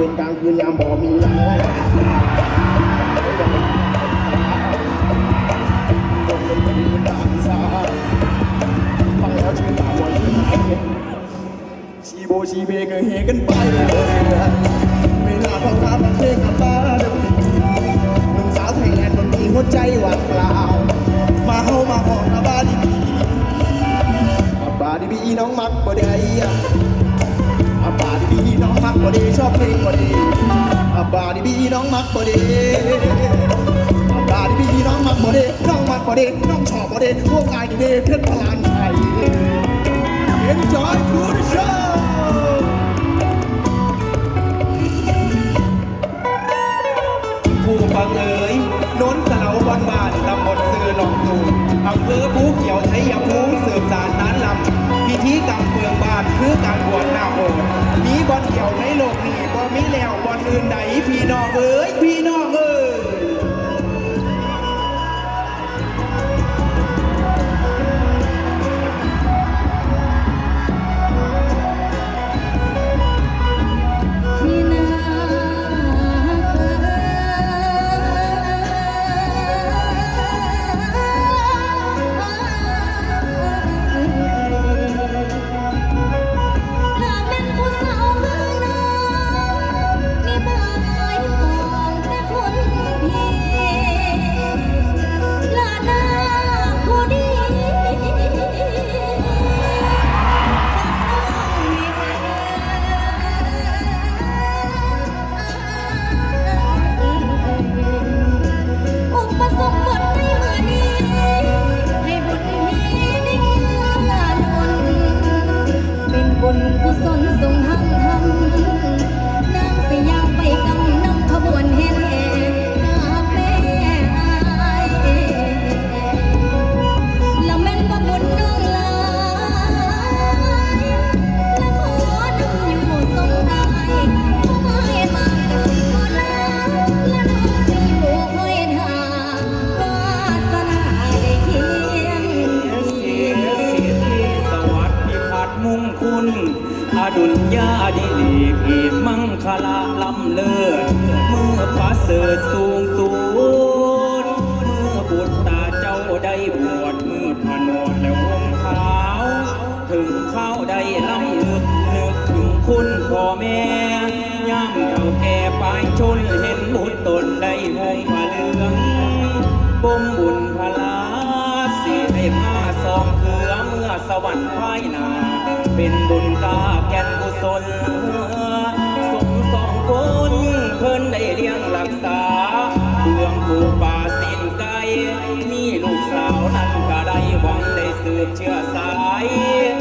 เป็นกลางคืนยามบ่มีหลังฟังแล้วชื่นตาหมดเลยชีโบชีเบก็เฮกันไปเลยเวลาฟังท่าฟังเพลงกับบ้าเดิมหนุ่มสาวไทยแลนด์มันมีหัวใจว่างเปล่า มาเฮามาหองอาบ้าดีบีอาบาดีบีน้องมักบ่ได้อะอาบาดี บอดีชอบเพลงบ่ได้บาดีบีน้องมักบ่ได้บาดีบีน้องมักบ่ได้น้องมักบ่ได้น้องชอบบ่ได้พวกไอ้ดีเด้เพชรพลานชัย Enjoy to the show ได้บวชมืดมนวดแล้วห่มขาว ถึงเข้าได้ลำลึกนึกถึงคุณพ่อแม่ย่ำเท่าแก่ปลายชนเห็นบุตรตนได้ห่มผ้าเหลืองบ่มบุญพลาสิได้มาสองเถือเมื่อสวรรค์ภายนา เป็นบุญกาแก่นกุศลสมสองคนเพิ่นได้เลี้ยงรักษาเบื้องผู้ป ได้สืบเชื่อสาย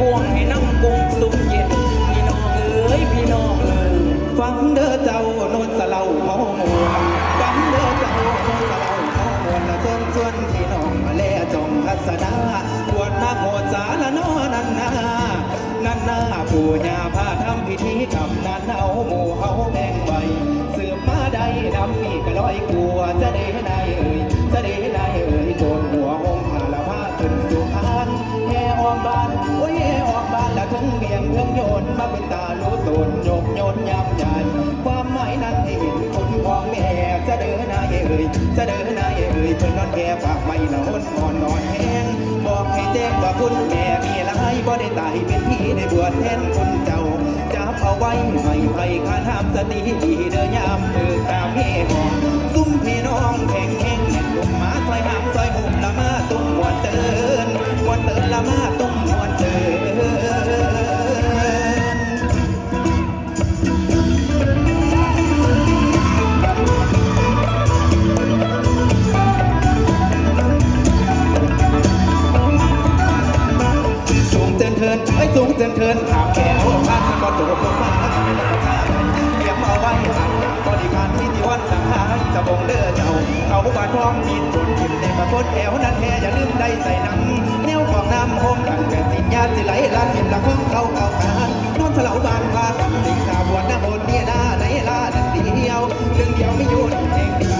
กวงให้น้ำกุ้งสุกเย็น พี่น้องเอ๋ยพี่น้องเอ๋ยฟังเด้อเจ้าโนนสะเหลาเมาหมวนฟังเด้อเจ้าโนนสะเหลาเมาหมวนละเชิญชวนพี่น้องมาแลจงทัศนาบวชนาโมสาละนอนันนานันนาปู่ย่าพาทำพิธีกรรมนั้นเอาหมู่เอาแบ่งไว้สืบมาได้นำนี่ก็ร้อยกู เป็นตาลูโตนโยกยนยำใหญ่ความหมายนั้นให้เห็นคนของแม่จะเดินนายเอ่เอ่ยเสนนายเอ่ยเพิ่นนอนแก่ฝากไว้นอนนอนนอนแห้งบอกให้แจ้งว่าคุณแม่มีหลายบ่ได้ตายเป็นพี่ในบวชแทนคุณเจ้าจับเอาไว้ไม่ไผ่ขาดห้ามสติดีเด้อยามเออตามเฮหอซุ่มพี่น้องแข่งแข่งแข่งลุมมาซอยหามซอยหุ่มละมาตุ้มมวนเตือนมวนเตือนละมาตุ้มมวนเตือน เตินเทินถามแค่โอ้พันก็จบลงมาเตรียมเอาไว้หันบริการที่ที่วันสังหารจะบงเด้อเจ้าเอาบาทองมีดนกินในประพดแถวนั้นแห่อย่าลืมได้ใส่น้ำแนวของน้ำโฮมกันแก่สิญญาณสิไหลลันเห็นละของเขาเก่าการนอนเฉลาบานพากันสิงสาบวนน้าบนเนี่ยหน้าในลาดันเดียวเรื่องเดียวไม่หยุดเพลง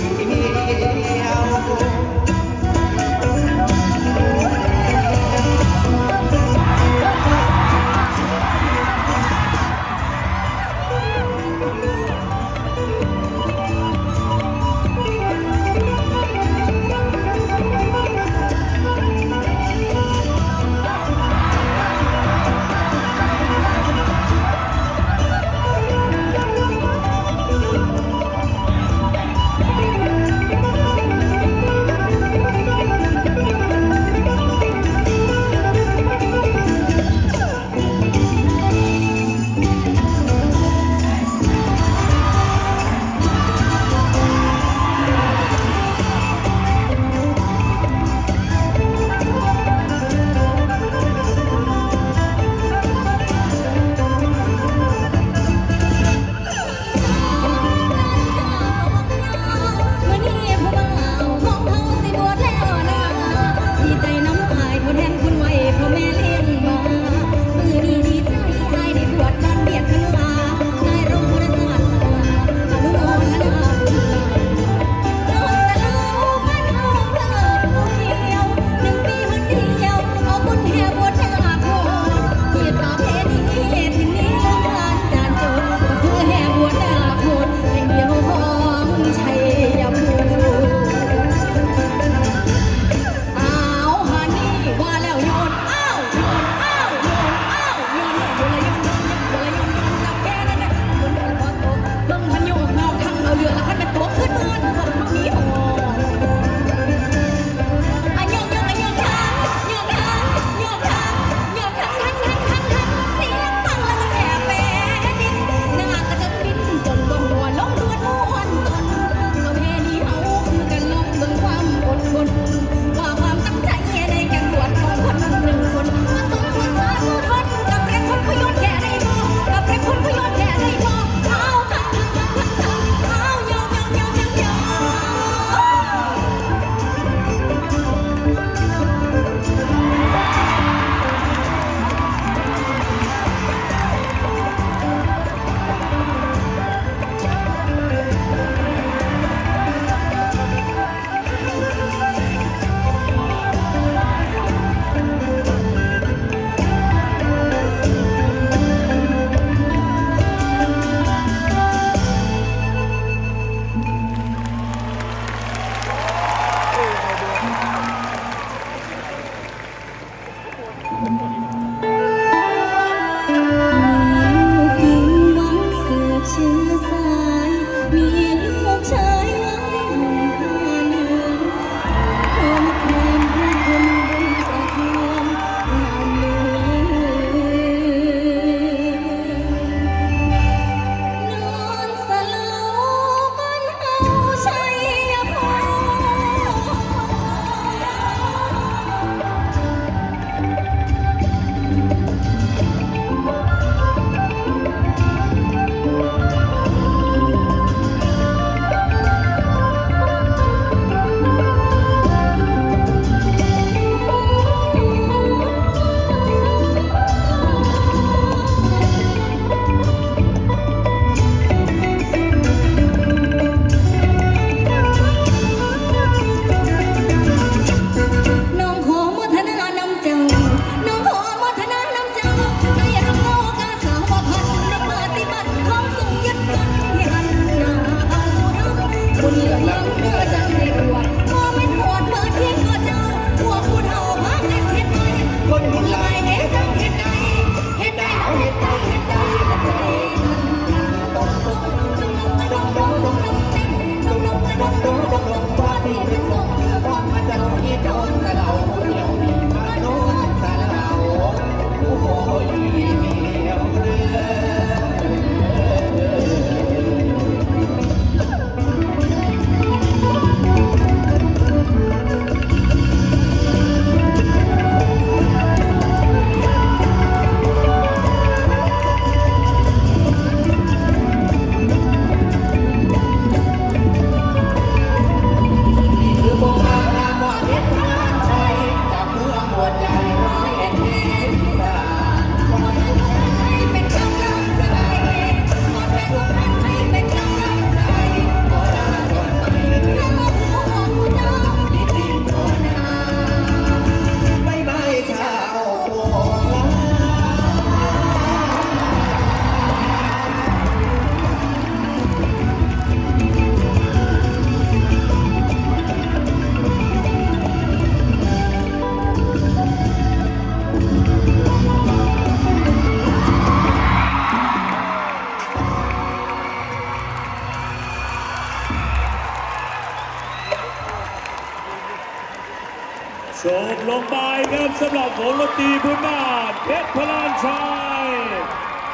จบลงไปครับสำหรับโหรตีพื้นบ้านเพชรพลานชัย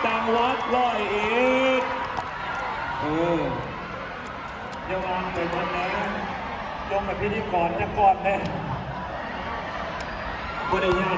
จังหวัดร้อยเอ็ดเออยังวางไปหมดนะยงกับพิธีกรจะก่อนเลยบริยา